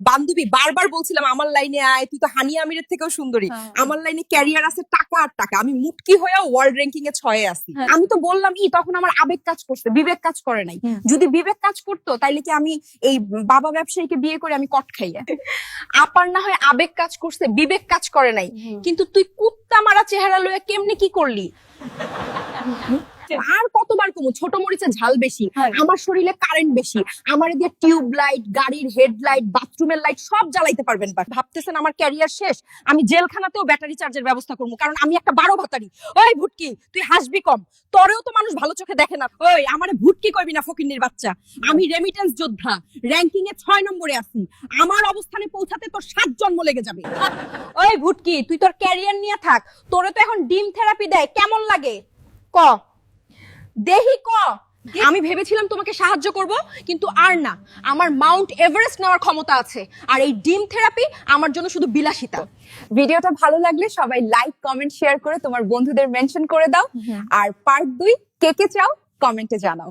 বান্ধবী বারবার বলছিলাম আমার লাইনে আয় তুই তো হানি আমিরের থেকেও সুন্দরী। হ্যাঁ। আমার লাইনে ক্যারিয়ার আছে টাকা আর টাকা। আমি মুটকি হয়েও ওয়ার্ল্ড র্যাঙ্কিং এ ছয়ে আছি। হ্যাঁ। আমি তো বললাম ই তখন আমার আবেগ কাজ করছে বিবেক কাজ করে নাই। যদি বিবেক কাজ করতো তাইলে কি আমি এই বাবা ব্যবসায়ীকে বিয়ে করে আমি কট খাইয়া? আপার না হয় আবেগ কাজ করছে বিবেক কাজ করে নাই। কিন্তু তুই কুত্তা মারা চেহারা লয়ে কেমনে কি করলি? আর কতবার কমু? ছোট মরিচে ঝাল বেশি হ্যাঁ। আমার শরীরে কারেন্ট বেশি আমার দিয়ে টিউব লাইট গাড়ির হেডলাইট বাথরুমের লাইট সব জ্বালাইতে পারবেন। ভাবতেছেন আমার ক্যারিয়ার শেষ আমি জেলখানাতেও ব্যাটারি চার্জের ব্যবস্থা করব কারণ আমি একটা বারো ভাতারি। ওই ভুটকি তুই হাসবি কম। তরেও তো মানুষ ভালো চোখে দেখে না। ওই আমার ভুটকি কইবি না ফকিন্নির বাচ্চা। আমি রেমিটেন্স যোদ্ধা র্যাঙ্কিং এ ছয় নম্বরে আছি। আমার অবস্থানে পৌঁছাতে তোর সাত জন্ম লেগে যাবে। ওই ভুটকি তুই তোর ক্যারিয়ার নিয়ে থাক। তোরে তো এখন ডিম থেরাপি দেয় কেমন লাগে? ক? দেহি ক। আমি ভেবেছিলাম তোমাকে সাহায্য করব কিন্তু আর না। আমার মাউন্ট এভারেস্ট নেওয়ার ক্ষমতা আছে। আর এই ডিম থেরাপি আমার জন্য শুধু বিলাসিতা। ভিডিওটা ভালো লাগলে সবাই লাইক কমেন্ট শেয়ার করে তোমার বন্ধুদের মেনশন করে দাও। আর পার্ট দুই কে কে চাও কমেন্টে জানাও।